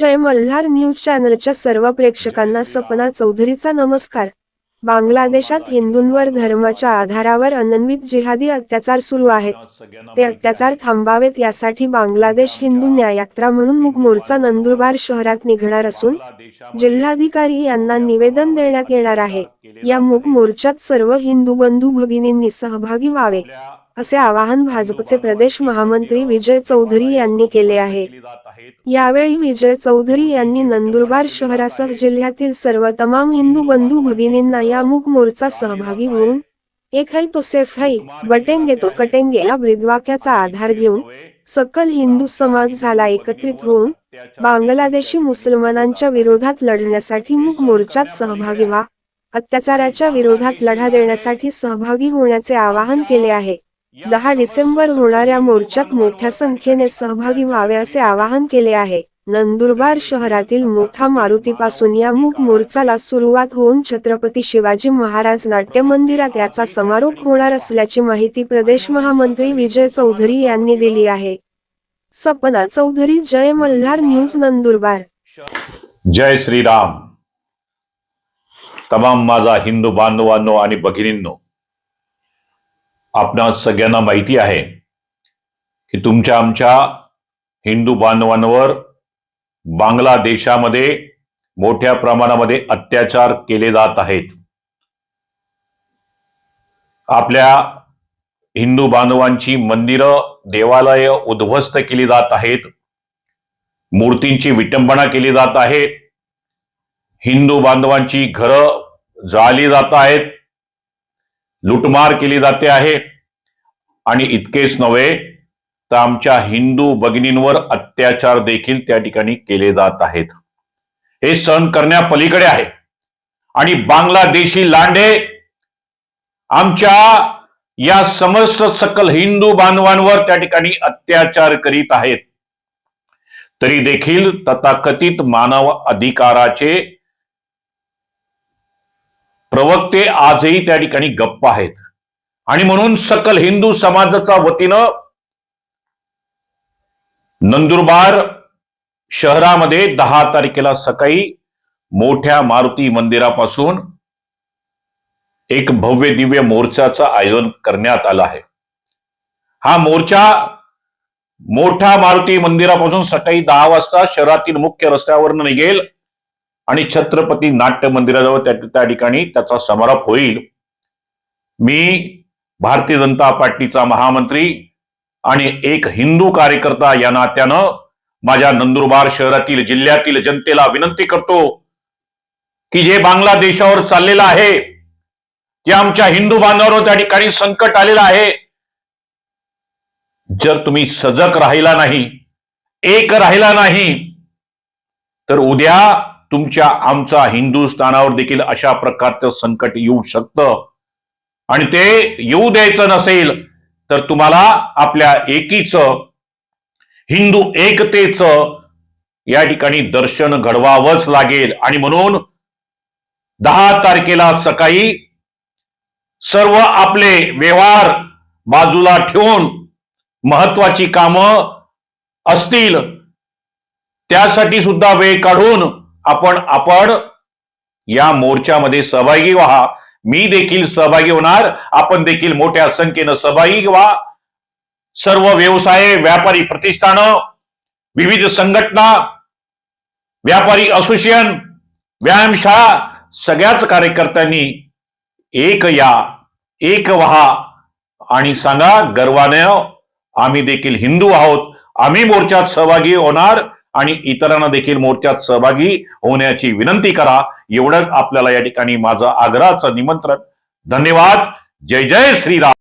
जय Malhar news चॅनलच्या सर्व प्रेक्षकांना सपना चौधरीचा नमस्कार. बांगलादेशात हिंदूंवर धर्माच्या आधारावर अनन्वित जिहादी अत्याचार सुरू आहेत. ते अत्याचार थांबावेत यासाठी बांगलादेश हिंदू न्याययात्रा म्हणून मूक मोर्चा नंदुरबार शहरात निघणार असून जिल्हाधिकारी यांना निवेदन देण्यात येणार आहे. या मूक मोर्चात सर्व हिंदू बंधू भगिनींनी सहभागी व्हावे. असे आवाहन भाजपचे प्रदेश महामंत्री विजय चौधरी यांनी केले आहे. यावेळी विजय चौधरी यांनी नंदुरबार शहरासह जिल्ह्यातील सर्व तमाम हिंदू बंधू भगिनींना या मूक मोर्चा सहभागी होऊन एक है तो सेफ है बटेंगे तो कटेंगे या ब्रीदवाक्याचा आधार घेऊन सकल हिंदू समाज झाला एकत्रित होऊन बांगलादेशी मुसलमानांच्या विरोधात लढण्यासाठी मूक मोर्चात सहभागी व्हा. अत्याचाराच्या विरोधात लढा देण्यासाठी सहभागी होण्याचे आवाहन केले आहे. दहा डिसेंबर होणाऱ्या मोर्चात मोठ्या संख्येने सहभागी व्हावे असे आवाहन केले आहे. नंदुरबार शहरातील मोठा मारुतीपासून या मूक मोर्चाला सुरुवात होऊन छत्रपती शिवाजी महाराज नाट्य मंदिरात याचा समारोप होणार असल्याची माहिती प्रदेश महामंत्री विजय चौधरी यांनी दिली आहे. सपना चौधरी जय मल्हार न्यूज नंदुरबार. जय श्रीराम. तमाम माझा हिंदू बांधवांनो आणि भगिनींनो आपणा सगळ्यांना माहिती आहे की तुमच्या आमच्या हिंदू बांधवांवर बांगलादेशामध्ये मोठ्या प्रमाणामध्ये अत्याचार केले जात आहेत. आपल्या हिंदू बांधवांची मंदिरं देवालय उद्ध्वस्त केली जात आहेत. मूर्तींची विटंबना केली जात आहे. हिंदू बांधवांची घरं जाळली जात आहेत. लुटमार केली जाते आहे. आणि इतकेच नव्हे तर आमच्या हिंदू भगिनींवर अत्याचार देखील त्या ठिकाणी केले जात आहेत. हे सहन करण्यापलीकडे आहे. आणि बांगलादेशी लांडे आमच्या या समस्त सकल हिंदू बांधवांवर त्या ठिकाणी अत्याचार करीत आहेत. तरी देखील तथाकथित मानव अधिकाराचे प्रवक्ते आजही त्या ठिकाणी गप्प आहेत. आणि म्हणून सकल हिंदू समाजाच्या वतीनं नंदुरबार शहरामध्ये दहा तारखेला सकाळी मोठ्या मारुती मंदिरापासून एक भव्य दिव्य मोर्चाचं आयोजन करण्यात आलं आहे. हा मोर्चा मोठ्या मारुती मंदिरापासून सकाळी दहा वाजता शहरातील मुख्य रस्त्यावरनं निघेल. आणि छत्रपती नाट्य मंदिराजवळ त्या त्या ठिकाणी त्याचा समारोप होईल. मी भारतीय जनता पार्टीचा महामंत्री आणि एक हिंदू कार्यकर्ता या नात्यानं माझ्या नंदुरबार शहरातील जिल्ह्यातील जनतेला विनंती करतो की जे बांगलादेशावर चाललेलं आहे जे आमच्या हिंदू बांधवांवर त्या ठिकाणी संकट आलेलं आहे जर तुम्ही सजग राहिला नाही एक राहिला नाही तर उद्या तुमच्या आमचा हिंदुस्थानावर देखील अशा प्रकारचं संकट येऊ शकतं. आणि ते येऊ द्यायचं नसेल तर तुम्हाला आपल्या एकीचं हिंदू एकतेचं या ठिकाणी दर्शन घडवावंच लागेल. आणि म्हणून दहा तारखेला सकाळी सर्व आपले व्यवहार बाजूला ठेवून महत्वाची कामं असतील त्यासाठी सुद्धा वेळ काढून आपण आपण या मोर्चामध्ये सहभागी व्हा. मी देखील सहभागी होणार. आपण देखील मोठ्या संख्येनं सहभागी व्हा. सर्व व्यवसाय व्यापारी प्रतिष्ठानं विविध संघटना व्यापारी असोसिएशन व्यायामशाळा सगळ्याच कार्यकर्त्यांनी एक या एक व्हा. आणि सांगा गर्वाने आम्ही देखील हिंदू आहोत. आम्ही मोर्चात सहभागी होणार. आणि इतरांना देखील मोर्चात सहभागी होण्याची विनंती करा. एवढंच आपल्याला या ठिकाणी माझं आग्रहाचं निमंत्रण. धन्यवाद. जय जय श्रीराम.